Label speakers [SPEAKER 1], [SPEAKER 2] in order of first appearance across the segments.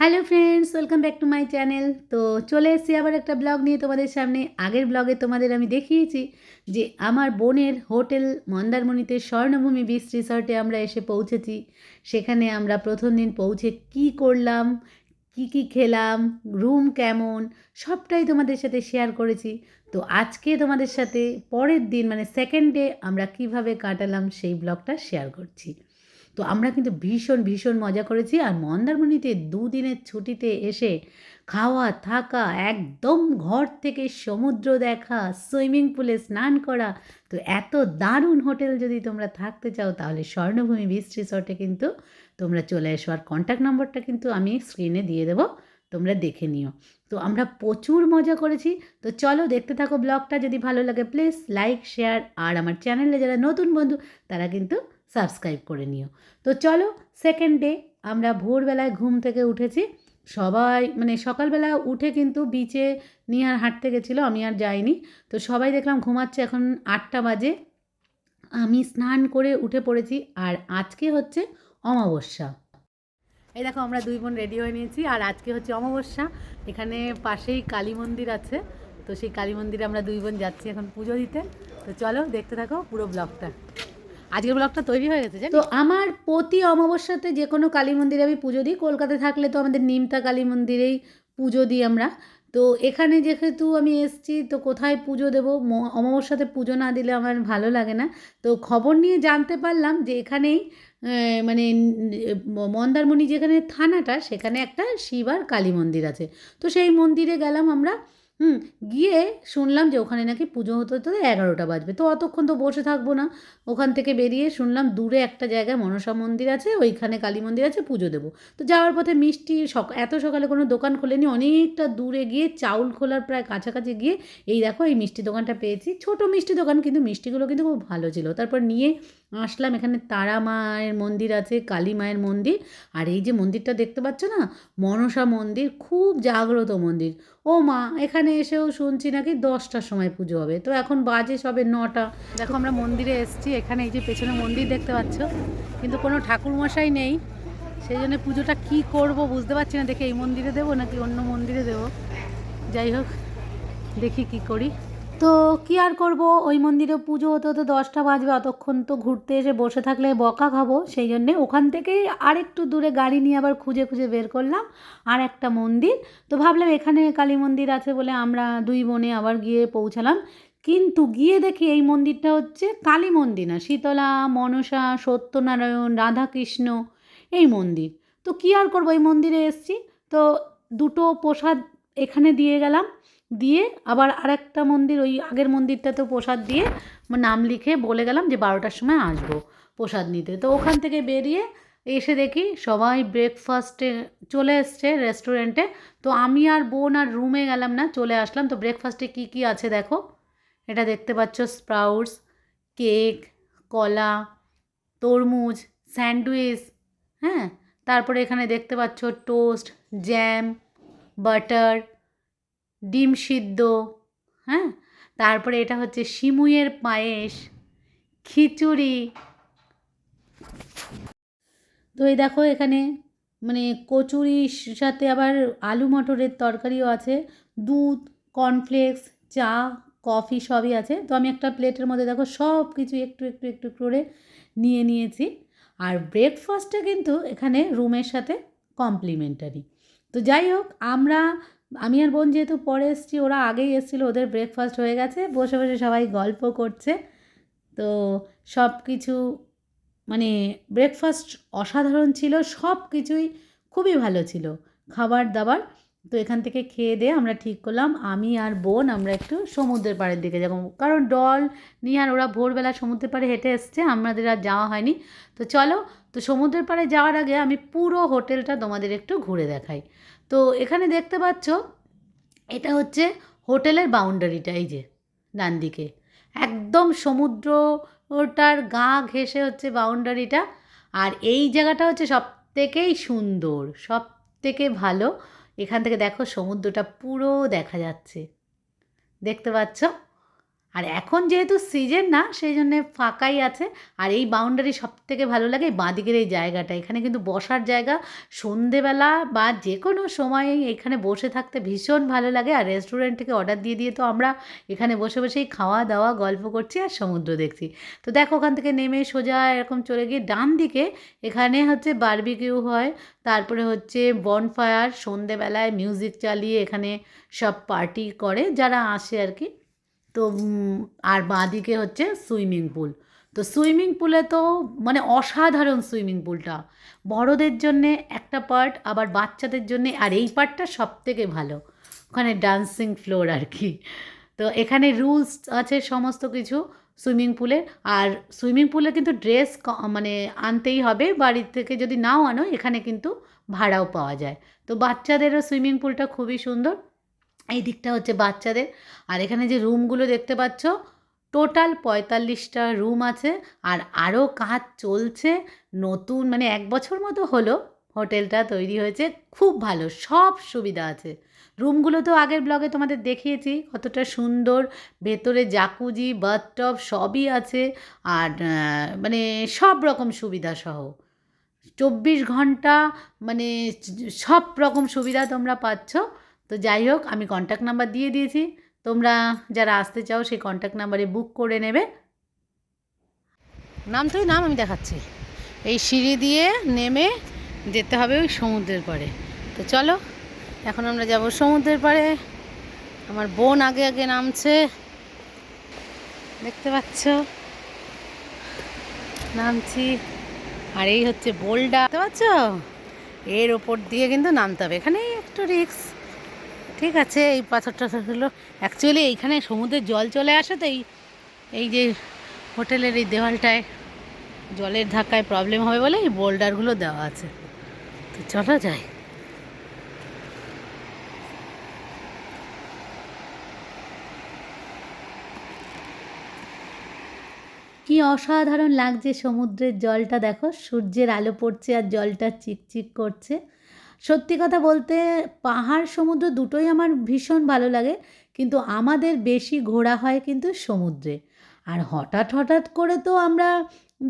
[SPEAKER 1] Hello friends welcome back to my channel তো চলে এসেছি আবার একটা ব্লগ নিয়ে তোমাদের সামনে। আগের ব্লগে তোমাদের আমি দেখিয়েছি যে আমার বোনের হোটেল মন্দারমণিতে স্বর্ণভূমি বিচ রিসর্টে আমরা এসে পৌঁছেছি। সেখানে আমরা প্রথম দিন পৌঁছে কি করলাম, কি কি খেলাম রুম কেমন, সবটাই তোমাদের সাথে শেয়ার করেছি। তো আজকে তোমাদের সাথে পরের দিন মানে সেকেন্ড ডে আমরা কীভাবে কাটালাম সেই ব্লগটা শেয়ার করছি। তো আমরা কিন্তু ভীষণ ভীষণ মজা করেছি। আর মন্দারমণিতে দুদিনের ছুটিতে এসে খাওয়া, থাকা, একদম ঘর থেকে সমুদ্র দেখা, সুইমিং পুলে স্নান করা, তো এত দারুণ হোটেল যদি তোমরা থাকতে চাও, তাহলে স্বর্ণভূমি বিচ রিসর্টে কিন্তু তোমরা চলে এসো। আর কন্ট্যাক্ট নম্বরটা কিন্তু আমি স্ক্রিনে দিয়ে দেবো, তোমরা দেখে নিও। তো আমরা প্রচুর মজা করেছি। তো চলো দেখতে থাকো ব্লগটা। যদি ভালো লাগে প্লিজ লাইক শেয়ার আর আমার চ্যানেলে যারা নতুন বন্ধু, তারা কিন্তু সাবস্ক্রাইব করে নিও। তো চলো সেকেন্ড ডে আমরা ভোরবেলায় ঘুম থেকে উঠেছি। সবাই মানে সকালবেলা উঠে কিন্তু বিচে নিয়ে আর হাঁটতে গেছিল, আমি আর যাইনি। তো সবাই দেখলাম ঘুমাচ্ছে, এখন আটটা বাজে। আমি স্নান করে উঠে পড়েছি, আর আজকে হচ্ছে অমাবস্যা। এই দেখো, আমরা দুই বোন রেডি হয়ে নিয়েছি, আর আজকে হচ্ছে অমাবস্যা। এখানে পাশেই কালী মন্দির আছে। তো সেই কালী মন্দিরে আমরা দুই বোন যাচ্ছি এখন পুজো দিতে। তো চলো, দেখতে থাকো পুরো ব্লগটা আজকের ব্লগটা তৈরি হয়ে গেছে তো আমার প্রতি অমাবস্যাতে যে কোনো কালী মন্দিরে আমি পুজো দিই। কলকাতায় থাকলে তো আমাদের নিমতা কালী মন্দিরেই পুজো দিই আমরা। তো এখানে যেহেতু আমি এসছি, তো কোথায় পুজো দেবো? অমাবস্যাতে পুজো না দিলে আমার ভালো লাগে না। তো খবর নিয়ে জানতে পারলাম যে এখানেই মানে মন্দারমণি যেখানে থানাটা, সেখানে একটা শিব আর কালী মন্দির আছে। তো সেই মন্দিরে গেলাম আমরা। হুম, গিয়ে শুনলাম যে ওখানে নাকি পুজো হতে হতে এগারোটা বাজবে। তো অতক্ষণ তো বসে থাকব না। ওখান থেকে বেরিয়ে শুনলাম দূরে একটা জায়গায় মনসা মন্দির আছে, ওইখানে কালী মন্দির আছে, পুজো দেবো। তো যাওয়ার পথে মিষ্টি সক, এত সকালে কোনো দোকান খোলেনি, অনেকটা দূরে গিয়ে চাউল খোলার প্রায় কাছাকাছি গিয়ে এই দেখো এই মিষ্টি দোকানটা পেয়েছি। ছোট মিষ্টি দোকান কিন্তু মিষ্টিগুলো কিন্তু খুব ভালো ছিল। তারপর নিয়ে আসলাম এখানে তারা মায়ের মন্দির আছে, কালী মায়ের মন্দির। আর এই যে মন্দিরটা দেখতে পাচ্ছ না, মনসা মন্দির, খুব জাগ্রত মন্দির। ও মা, এখানে এসেও শুনছি নাকি দশটার সময় পুজো হবে। তো এখন বাজে সবে নটা। দেখো আমরা মন্দিরে এসেছি, এখানে এই যে পেছনে মন্দির দেখতে পাচ্ছ, কিন্তু কোনো ঠাকুর মশাই নেই। সেই জন্য পুজোটা কী করব বুঝতে পারছি না, দেখে এই মন্দিরে দেবো নাকি অন্য মন্দিরে দেবো। যাই হোক, দেখি কি করি। তো কি আর করব? ওই মন্দিরে পুজো হতে হতে দশটা বাজবে। অতক্ষণ তো ঘুরতে এসে বসে থাকলে বকা খাব, সেই জন্যে ওখান থেকেই আরেকটু দূরে গাড়ি নিয়ে আবার খুঁজে খুঁজে বের করলাম আর একটা মন্দির। তো ভাবলাম এখানে কালী মন্দির আছে বলে আমরা দুই বোনে আবার গিয়ে পৌঁছালাম। কিন্তু গিয়ে দেখি এই মন্দিরটা হচ্ছে কালী মন্দির না, শীতলা, মনসা, সত্যনারায়ণ, রাধাকৃষ্ণ এই মন্দির। তো কী আর করব? এই মন্দিরে এসছি। তো দুটো প্রসাদ এখানে দিয়ে গেলাম। দিয়ে আবার আরেকটা মন্দির, ওই আগের মন্দিরটাতেও প্রসাদ দিয়ে নাম লিখে বলে গেলাম যে বারোটার সময় আসব প্রসাদ নিতে। তো ওখান থেকে বেরিয়ে এসে দেখি সবাই ব্রেকফাস্টে চলে এসছে রেস্টুরেন্টে তো আমি আর বোন আর রুমে গেলাম না, চলে আসলাম। তো ব্রেকফাস্টে কি কি আছে দেখো? এটা দেখতে পাচ্ছ স্প্রাউটস কেক কলা, তরমুজ স্যান্ডউইচ হ্যাঁ? তারপরে এখানে দেখতে পাচ্ছ টোস্ট জ্যাম বাটার ডিম সিদ্ধ হ্যাঁ? তারপরে এটা হচ্ছে সিমুইয়ের পায়েস, খিচুড়ি। তো এই দেখো এখানে মানে কচুরির সাথে আবার আলু মটরের তরকারিও আছে। দুধ কর্নফ্লেক্স চা কফি সবই আছে। তো আমি একটা প্লেটের মধ্যে দেখো সব কিছু একটু একটু একটু করে নিয়ে নিয়েছি। আর ব্রেকফাস্টটা কিন্তু এখানে রুমের সাথে কমপ্লিমেন্টারি তো যাই হোক, আমরা আমি আর বোন যেহেতু পরে এসেছি, ওরা আগেই এসেছিল, ওদের ব্রেকফাস্ট হয়ে গেছে, বসে বসে সবাই গল্প করছে। তো সব কিছু মানে ব্রেকফাস্ট অসাধারণ ছিল, সব কিছুই খুবই ভালো ছিল, খাবার দাবার। তো এখান থেকে খেয়ে দিয়ে আমরা ঠিক করলাম, আমি আর বোন আমরা একটু সমুদ্রের পাড়ের দিকে যাব। কারণ ডল নিয়ে আর ওরা ভোরবেলা সমুদ্রের পাড়ে হেঁটে এসছে, আমাদের আর যাওয়া হয়নি। তো চলো, তো সমুদ্রের পাড়ে যাওয়ার আগে আমি পুরো হোটেলটা তোমাদের একটু ঘুরে দেখাই। তো এখানে দেখতে পাচ্ছ, এটা হচ্ছে হোটেলের বাউন্ডারিটা, এই যে ডান দিকে একদম সমুদ্রটার গা ঘেসে হচ্ছে বাউন্ডারিটা, আর এই জায়গাটা হচ্ছে সব থেকেই সুন্দর সব থেকে ভালো। এখান থেকে দেখো সমুদ্রটা পুরো দেখা যাচ্ছে। দেখতে পাচ্ছ? আর এখন যেহেতু সিজন না সেই জন্য ফাঁকাই আছে। আর এই বাউন্ডারি সব থেকে ভালো লাগে বাঁদিকের এই জায়গাটা। এখানে কিন্তু বসার জায়গা, সন্ধেবেলা বা যে কোনো সময় এখানে বসে থাকতে ভীষণ ভালো লাগে। আর রেস্টুরেন্ট থেকে অর্ডার দিয়ে দিয়ে তো আমরা এখানে বসে বসেই খাওয়া দাওয়া, গল্প করছি আর সমুদ্র দেখছি। তো দেখো ওখান থেকে নেমে সোজা এরকম চলে গিয়ে ডান দিকে এখানে হচ্ছে বারবিকিউ হয়। তারপরে হচ্ছে বনফায়ার সন্ধেবেলায় মিউজিক চালিয়ে এখানে সব পার্টি করে যারা আসে আর কি। তো আর বাঁদিকে হচ্ছে সুইমিং পুল। তো সুইমিং পুলে তো মানে অসাধারণ সুইমিং পুলটা। বড়দের জন্যে একটা পার্ট, আবার বাচ্চাদের জন্যে, আর এই পার্টটা সব থেকে ভালো। ওখানে ডান্সিং ফ্লোর আর কি। তো এখানে রুলস আছে সমস্ত কিছু সুইমিং পুলে। আর সুইমিং পুলে কিন্তু ড্রেস মানে আনতেই হবে। বাড়ি থেকে যদি নাও আনো, এখানে কিন্তু ভাড়াও পাওয়া যায়। তো বাচ্চাদেরও সুইমিং পুলটা খুবই সুন্দর। এই দিকটা হচ্ছে বাচ্চাদের। আর এখানে যে রুমগুলো দেখতে পাচ্ছ, টোটাল পঁয়তাল্লিশটা রুম আছে। আর আরও কাজ চলছে। নতুন মানে এক বছর মতো হলো হোটেলটা তৈরি হয়েছে। খুব ভালো, সব সুবিধা আছে। রুমগুলো তো আগের ব্লগে তোমাদের দেখিয়েছি, কতটা সুন্দর। ভেতরে জাকুজি, বাথটব সবই আছে। আর মানে সব রকম সুবিধা সহ। চব্বিশ ঘণ্টা মানে সব রকম সুবিধা তোমরা পাচ্ছ। তো যাই হোক, আমি কন্ট্যাক্ট নাম্বার দিয়ে দিয়েছি। তোমরা যারা আসতে চাও, সেই কন্ট্যাক্ট নাম্বারে বুক করে নেবে। নাম তুই নাম আমি দেখাচ্ছি। এই সিঁড়ি দিয়ে নেমে যেতে হবে ওই সমুদ্রের পাড়ে। তো চলো, এখন আমরা যাব সমুদ্রের পাড়ে। আমার বোন আগে আগে নামছে। দেখতে পাচ্ছ? নামছি। আর এই হচ্ছে বোলডা। দেখতে পাচ্ছ? এর ওপর দিয়ে কিন্তু নামতে হবে। এখানেই একটু রিক্স ঠিক আছে, এই পাথর টাথরগুলো অ্যাকচুয়ালি এইখানে সমুদ্রের জল চলে আসে তো এই এই যে হোটেলের এই দেওয়ালটায় জলের ধাক্কায় প্রবলেম হবে বলে এই বোল্ডারগুলো দেওয়া আছে। তো চলো যাই। কি অসাধারণ লাগছে সমুদ্রের জলটা, দেখো সূর্যের আলো পড়ছে আর জলটা চিকচিক করছে। সত্যি কথা বলতে পাহাড়, সমুদ্র দুটোই আমার ভীষণ ভালো লাগে, কিন্তু আমাদের বেশি ঘোরা হয় কিন্তু সমুদ্রে। আর হঠাৎ হঠাৎ করে তো আমরা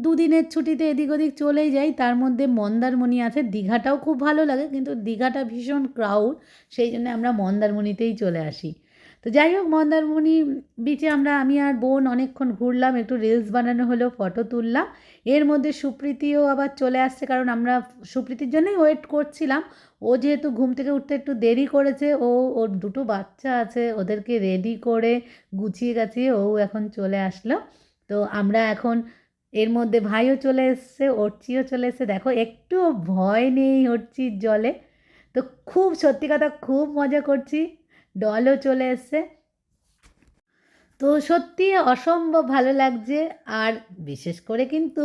[SPEAKER 1] দুদিনের ছুটিতে এদিক ওদিক চলেই যাই, তার মধ্যে মন্দারমণি আছে, দীঘাটাও খুব ভালো লাগে, কিন্তু দীঘাটা ভীষণ ক্রাউড সেই জন্য আমরা মন্দারমণিতেই চলে আসি। তো যাই হোক, মন্দারমণি বিচে আমরা, আমি আর বোন অনেকক্ষণ ঘুরলাম, একটু রিলস বানানো হলো ফটো তুললাম। এর মধ্যে সুপ্রীতিও আবার চলে আসছে, কারণ আমরা সুপ্রীতির জন্যই ওয়েট করছিলাম। ও যেহেতু ঘুম থেকে উঠতে একটু দেরি করেছে, ও, ওর দুটো বাচ্চা আছে, ওদেরকে রেডি করে গুছিয়ে গাছিয়ে ও এখন চলে আসলো। তো আমরা এখন এর মধ্যে ভাইও চলে এসছে অর্চিও চলে এসছে। দেখো একটু ভয় নেই অর্চির জলে। তো খুব সত্যি কথা, খুব মজা করছি। ডলও চলে এসছে। তো সত্যি অসম্ভব ভালো লাগছে, আর বিশেষ করে কিন্তু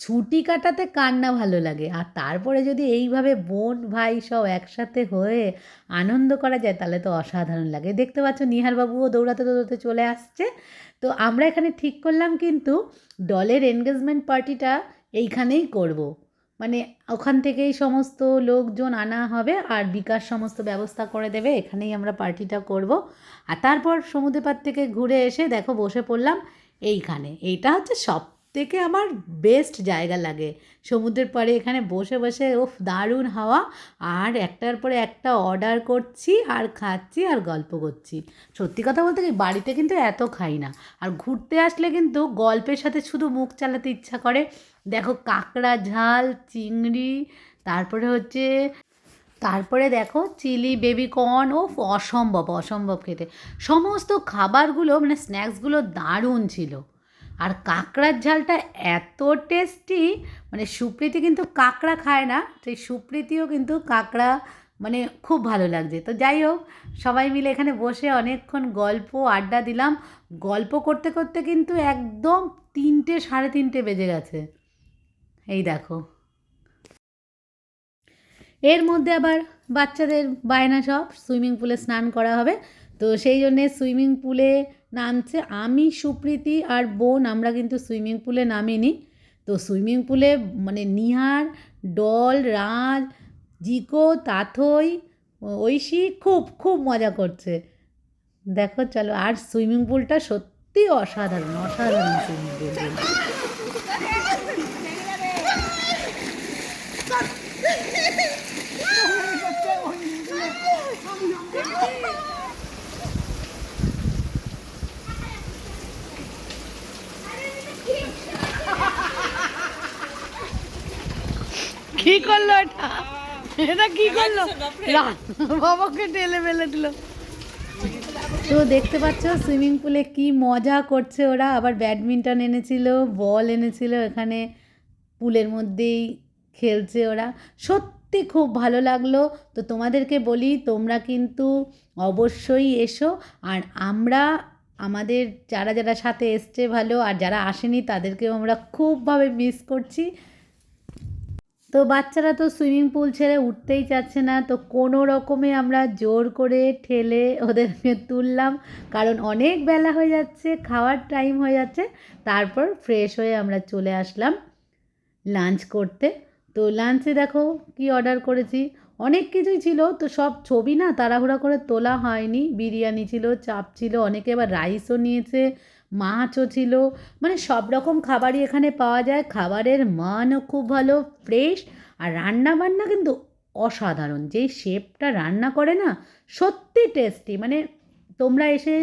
[SPEAKER 1] ছুটি কাটাতে কার না ভালো লাগে। আর তারপরে যদি এইভাবে বোন, ভাই সব একসাথে হয়ে আনন্দ করা যায়, তাহলে তো অসাধারণ লাগে। দেখতে পাচ্ছ নিহারবাবুও দৌড়াতে দৌড়াতে চলে আসছে। তো আমরা এখানে ঠিক করলাম কিন্তু ডলের এনগেজমেন্ট পার্টিটা এইখানেই করব। মানে ওখান থেকেই সমস্ত লোকজন আনা হবে আর বিকাশ সমস্ত ব্যবস্থা করে দেবে, এখানেই আমরা পার্টিটা করব। আর তারপর সমুদ্র পাড় থেকে ঘুরে এসে দেখো বসে পড়লাম এইখানে। এইটা হচ্ছে সব থেকে আমার বেস্ট জায়গা লাগে। সমুদ্রের পাড়ে এখানে বসে বসে ওফ দারুণ হাওয়া। আর একটার পরে একটা অর্ডার করছি, আর খাচ্ছি, আর গল্প করছি। সত্যি কথা বলতে কি, বাড়িতে কিন্তু এত খাই না। আর ঘুরতে আসলে কিন্তু গল্পের সাথে শুধু মুখ চালাতে ইচ্ছা করে। দেখো, কাঁকড়া ঝাল, চিংড়ি, তারপরে হচ্ছে, তারপরে দেখো, চিলি বেবিকর্ন ও অসম্ভব অসম্ভব খেতে। সমস্ত খাবারগুলো মানে স্ন্যাক্সগুলো দারুণ ছিল। আর কাঁকড়ার ঝালটা এত টেস্টি মানে সুপ্রীতি কিন্তু কাঁকড়া খায় না, সেই সুপ্রীতিও কিন্তু কাঁকড়া মানে খুব ভালো লাগছে। তো যাই হোক, সবাই মিলে এখানে বসে অনেকক্ষণ গল্প আড্ডা দিলাম। গল্প করতে করতে কিন্তু একদম তিনটে, সাড়ে তিনটে বেজে গেছে। এই দেখো। এর মধ্যে আবার বাচ্চাদের বায়না সব, সুইমিং পুলে স্নান করা হবে। তো সেই জন্যে সুইমিং পুলে নামছে আমি, সুপ্রীতি আর বোন, আমরা কিন্তু সুইমিং পুলে নামিনি। তো সুইমিং পুলে মানে নিহার, ডল, রাজ, জিকো, তাথই, ঐশী খুব খুব মজা করছে। দেখো, চলো, আর সুইমিং পুলটা সত্যি অসাধারণ অসাধারণ সুইমিং পুল। কি করল এটা? এটা কি করল? বাবাকে ঠেলে ফেলে দিল। তো দেখতে পাচ্ছ সুইমিং পুলে কি মজা করছে ওরা। আবার ব্যাডমিন্টন এনেছিল বল এনেছিল এখানে পুলের মধ্যেই খেলছে ওরা। সত্যি খুব ভালো লাগল। তো তোমাদেরকে বলি তোমরা কিন্তু অবশ্যই এসো। আর আমরা আমাদের যারা যারা সাথে এসছে ভালো আর যারা আসেনি তাদেরকেও আমরা খুবভাবে মিস করছি। তো বাচ্চারা তো সুইমিং পুল ছেড়ে উঠতেই চাচ্ছে না, তো কোনো রকমে আমরা জোর করে ঠেলে ওদেরকে তুললাম। কারণ অনেক বেলা হয়ে যাচ্ছে, খাওয়ার টাইম হয়ে যাচ্ছে, তারপর ফ্রেশ হয়ে আমরা চলে আসলাম লাঞ্চ করতে। তো লাঞ্চে দেখো কি অর্ডার করেছি। অনেক কিছুই ছিল, তো সব ছবি না তাড়াহুড়া করে তোলা হয়নি। বিরিয়ানি ছিল, চাপ ছিল, অনেকে আবার রাইসও নিয়েছে। মাছও ছিল। মানে সব রকম খাবারই এখানে পাওয়া যায়। খাবারের মানও খুব ভালো ফ্রেশ আর রান্না বান্না কিন্তু অসাধারণ। যেই শেফটা রান্না করে না, সত্যি টেস্টি মানে তোমরা এসে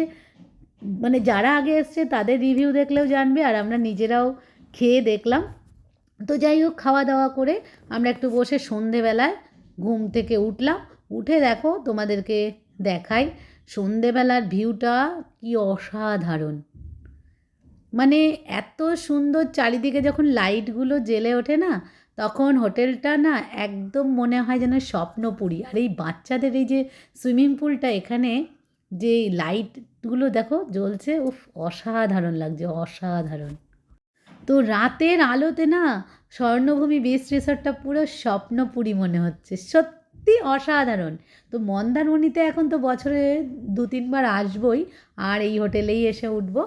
[SPEAKER 1] মানে যারা আগে এসছে তাদের রিভিউ দেখলেও জানবে আর আমরা নিজেরাও খেয়ে দেখলাম। তো যাই হোক খাওয়া দাওয়া করে আমরা একটু বসে সন্ধেবেলায় ঘুম থেকে উঠলাম। উঠে দেখো তোমাদেরকে দেখাই সন্ধেবেলার ভিউটা কি অসাধারণ। মানে এত সুন্দর চারিদিকে যখন লাইটগুলো জ্বেলে ওঠে না, তখন হোটেলটা না একদম মনে হয় যেন স্বপ্নপুরী। আর এই বাচ্চাদের এই যে সুইমিং পুলটা এখানে, যে লাইটগুলো দেখো জ্বলছে, উফ, অসাধারণ লাগছে, অসাধারণ। তো রাতের আলোতে না স্বর্ণভূমি বিচ রিসর্টটা পুরো স্বপ্নপুরী মনে হচ্ছে, সত্যি অসাধারণ। তো মন্দারমণিতে এখন তো বছরে দু তিনবার আসবই, আর এই হোটেলেই এসে উঠবো।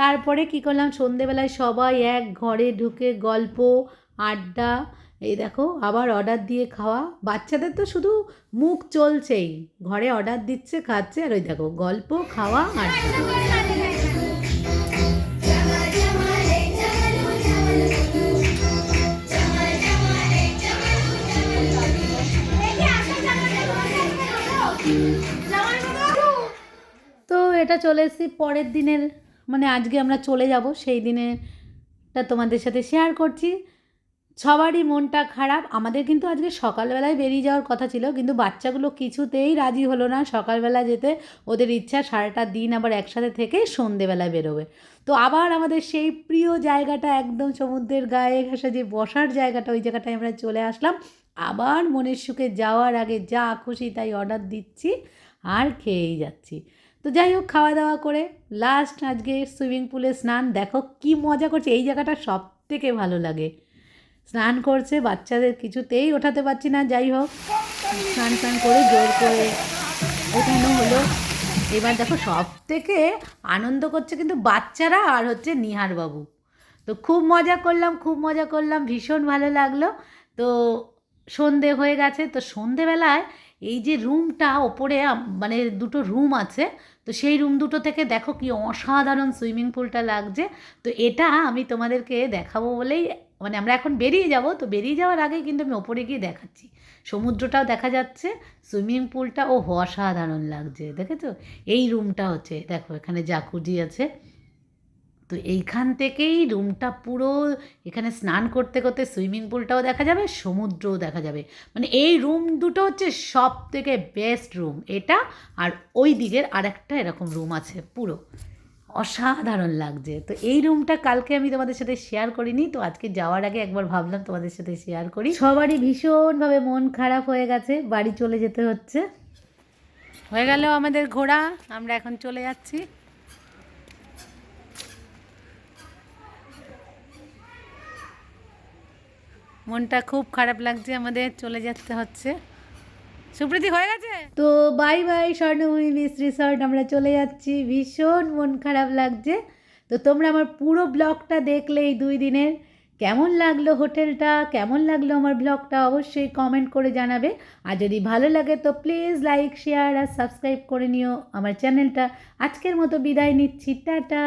[SPEAKER 1] তারপরে কী করলাম? সন্ধেবেলায় সবাই এক ঘরে ঢুকে গল্প, আড্ডা, এই দেখো আবার অর্ডার দিয়ে খাওয়া। বাচ্চাদের তো শুধু মুখ চলছেই। ঘরে অর্ডার দিচ্ছে, খাচ্ছে, আর ওই দেখো গল্প, খাওয়া, আড্ডা। তো এটা চলে এসেছি পরের দিনের মানে আজকে আমরা চলে যাব সেই দিনেরটা তোমাদের সাথে শেয়ার করছি। সবারই মনটা খারাপ। আমাদের কিন্তু আজকে সকালবেলায় বেরিয়ে যাওয়ার কথা ছিল, কিন্তু বাচ্চাগুলো কিছুতেই রাজি হলো না। সকালবেলা যেতে ওদের ইচ্ছা সারাটা দিন আবার একসাথে থেকে সন্ধেবেলায় বেরোবে। তো আবার আমাদের সেই প্রিয় জায়গাটা, একদম সমুদ্রের গায়ে ঘেঁষে যে বসার জায়গাটা, ওই জায়গাটায় আমরা চলে আসলাম। আবার মনের সুখে যাওয়ার আগে যা খুশি তাই অর্ডার দিচ্ছি। আর খেয়েই যাচ্ছি। তো যাই হোক খাওয়া দাওয়া করে লাস্ট আজকে সুইমিং পুলে স্নান। দেখো কি মজা করছে, এই জায়গাটা সব থেকে ভালো লাগে। স্নান করছে, বাচ্চাদের কিছুতেই ওঠাতে পারছি না, যাই হোক। স্নান স্নান করে জোর করে ওঠানো হলো। এবার দেখো সব থেকে আনন্দ করছে কিন্তু বাচ্চারা আর হচ্ছে নিহার বাবু। তো খুব মজা করলাম, খুব মজা করলাম, ভীষণ ভালো লাগল। তো সন্ধে হয়ে গেছে, তো সন্ধেবেলায় এই যে রুমটা ওপরে মানে দুটো রুম আছে, তো সেই রুম দুটো থেকে দেখো কি অসাধারণ সুইমিং পুলটা লাগছে। তো এটা আমি তোমাদেরকে দেখাবো বলেই মানে আমরা এখন বেরিয়ে যাব, তো বেরিয়ে যাওয়ার আগে কিন্তু আমি ওপরে গিয়ে দেখাচ্ছি। সমুদ্রটাও দেখা যাচ্ছে, সুইমিং পুলটা ও অসাধারণ লাগছে, দেখেছ? এই রুমটা হচ্ছে, দেখো এখানে জাকুজি আছে। তো এইখান থেকেই রুমটা পুরো এখানে স্নান করতে করতে সুইমিং পুলটাও দেখা যাবে, সমুদ্রও দেখা যাবে। মানে এই রুম দুটো হচ্ছে সব থেকে বেস্ট রুম, এটা আর ওই দিকের আরেকটা এরকম রুম আছে পুরো। অসাধারণ লাগছে। তো এই রুমটা কালকে আমি তোমাদের সাথে শেয়ার করিনি, তো আজকে যাওয়ার আগে একবার ভাবলাম তোমাদের সাথে শেয়ার করি। সবারই ভীষণভাবে মন খারাপ হয়ে গেছে, বাড়ি চলে যেতে হচ্ছে। হয়ে গেল আমাদের ঘোড়া আমরা এখন চলে যাচ্ছি। মনটা খুব খারাপ লাগছে, আমাদের চলে যেতে হচ্ছে। সুপ্রীতি, হয়ে গেছে? তো bye bye Swarnabhumi beach resort আমরা চলে যাচ্ছি। ভীষণ মন খারাপ লাগছে। তো তোমরা আমার পুরো ব্লগটা দেখলে এই দুই দিনের। কেমন লাগল হোটেলটা? কেমন লাগল আমার ব্লগটা? অবশ্যই কমেন্ট করে জানাবে। আর যদি ভালো লাগে তো প্লিজ লাইক শেয়ার আর সাবস্ক্রাইব করে নিও। আমার চ্যানেলটা আজকের মতো বিদায় নিচ্ছি। টাটা!